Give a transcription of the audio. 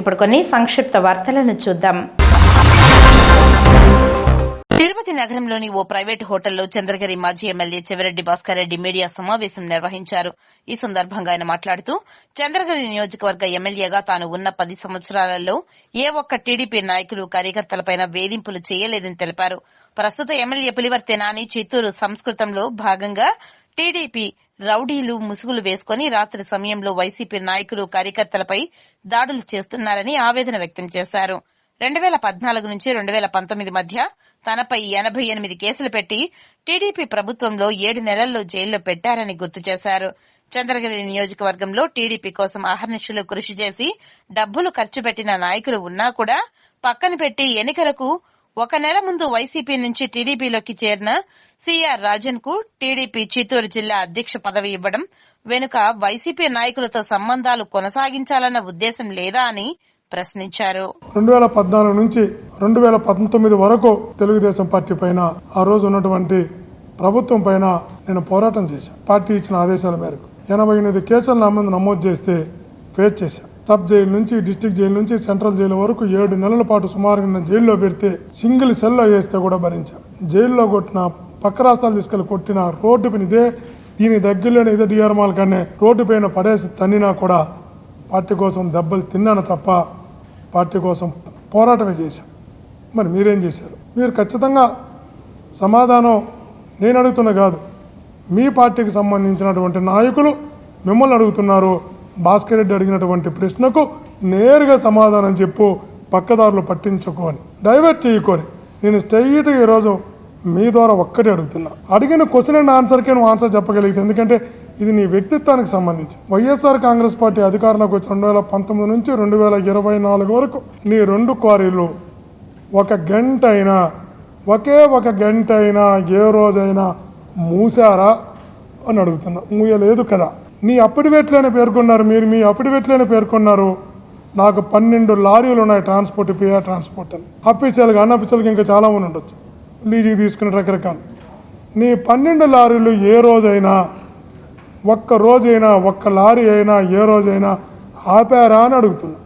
ఇప్పుడు కొన్ని సంక్షిప్త వార్తలను చూద్దాం. తిరుపతి నగరంలోని ఓ ప్రైవేటు హోటల్లో చంద్రగిరి మాజీ ఎమ్మెల్యే చెవిరెడ్డి భాస్కర్ రెడ్డి మీడియా సమావేశం నిర్వహించారు. ఈ సందర్భంగా ఆయన మాట్లాడుతూ చంద్రగిరి నియోజకవర్గ ఎమ్మెల్యేగా తాను ఉన్న పది సంవత్సరాలలో ఏ ఒక్క టీడీపీ నాయకులు కార్యకర్తలపైన వేధింపులు చేయలేదని తెలిపారు. ప్రస్తుత ఎమ్మెల్యే పులివర్తె నాని చిత్తూరు సంస్కృతంలో భాగంగా టీడీపీ రౌడీలు ముసుగులు వేసుకుని రాత్రి సమయంలో వైసీపీ నాయకులు కార్యకర్తలపై దాడులు చేస్తున్నారని ఆవేదన వ్యక్తం చేశారు. రెండు వేల పద్నాలుగు నుంచి రెండు వేల పంతొమ్మిది మధ్య తనపై ఎనభై ఎనిమిది కేసులు పెట్టి టీడీపీ ప్రభుత్వంలో ఏడు నెలల్లో జైల్లో పెట్టారని గుర్తు చేశారు. చంద్రగిరి నియోజకవర్గంలో టీడీపీ కోసం అహర్నిశలు కృషి చేసి డబ్బులు ఖర్చు పెట్టిన నాయకులు ఉన్నా కూడా పక్కన పెట్టి ఎన్నికలకు ఒక నెల ముందు వైసీపీ నుంచి టీడీపీలోకి చేరిన సిఆర్ రాజన్కు టీడీపీ చిత్తూరు జిల్లా అధ్యక్ష పదవి ఇవ్వడం వెనుక వైసీపీ నాయకులతో సంబంధాలు కొనసాగించాలన్న ఉద్దేశం లేదా అని ప్రశ్నించారు. రెండు వేల పద్నాలుగు నుంచి రెండు వేల పంతొమ్మిది వరకు తెలుగుదేశం పార్టీ పైన ఆ రోజు ఉన్నటువంటి ప్రభుత్వం పైన నేను పోరాటం చేశాను. పార్టీ ఇచ్చిన ఆదేశాల మేరకు ఎనభై ఎనిమిది కేసులు నా నమోదు చేస్తే ఫేస్ చేశాను. సబ్ జైలు నుంచి డిస్టిక్ జైలు నుంచి సెంట్రల్ జైలు వరకు ఏడు నెలల పాటు సుమారుగా జైల్లో పెడితే సింగిల్ సెల్లో వేస్తే కూడా భరించాను జైల్లో కొట్టిన పక్క రాష్ట్రాలు తీసుకెళ్ళి కొట్టిన రోడ్డు పైన ఇదే దీని దగ్గరలోనే ఇదే డిఆర్ మాల్ రోడ్డు పైన పడేసి తన్నినా కూడా పార్టీ కోసం దెబ్బలు తిన్నాను తప్ప పార్టీ కోసం పోరాటమే చేశాం. మరి మీరేం చేశారు? మీరు ఖచ్చితంగా సమాధానం నేను అడుగుతున్న కాదు మీ పార్టీకి సంబంధించినటువంటి నాయకులు మిమ్మల్ని అడుగుతున్నారు. భాస్కర్ రెడ్డి అడిగినటువంటి ప్రశ్నకు నేరుగా సమాధానం చెప్పు పక్కదారులు పట్టించుకోని డైవర్ట్ చేయకొని. నేను స్ట్రైట్గా ఈరోజు మీ ద్వారా ఒక్కటే అడుగుతున్నా. అడిగిన క్వశ్చన్ అండ్ ఆన్సర్కే నువ్వు ఆన్సర్ చెప్పగలిగితే ఎందుకంటే ఇది నీ వ్యక్తిత్వానికి సంబంధించి వైఎస్ఆర్ కాంగ్రెస్ పార్టీ అధికారంలోకి వచ్చి రెండు వేల పంతొమ్మిది నుంచి రెండు వేల ఇరవై నాలుగు వరకు నీ రెండు క్వారీలు ఒక గంట అయినా ఒకే ఒక గంట అయినా ఏ రోజైనా మూసారా అని అడుగుతున్నా. మూయలేదు కదా. నీ అప్పిడివేట్లోనే పేర్కొన్నారు. మీరు మీ అప్పిడివేట్లోనే పేర్కొన్నారు. నాకు పన్నెండు లారీలు ఉన్నాయి. ట్రాన్స్పోర్ట్ పిఆర్ ట్రాన్స్పోర్ట్ అని. అఫీషియల్గా అన్అఫీషియల్గా ఇంకా చాలామంది ఉండొచ్చు. లీజుకి తీసుకునే రకరకాలు. నీ పన్నెండు లారీలు ఏ రోజైనా ఒక్క రోజైనా ఒక్క లారీ అయినా ఏ రోజైనా ఆపారా అని అడుగుతున్నా.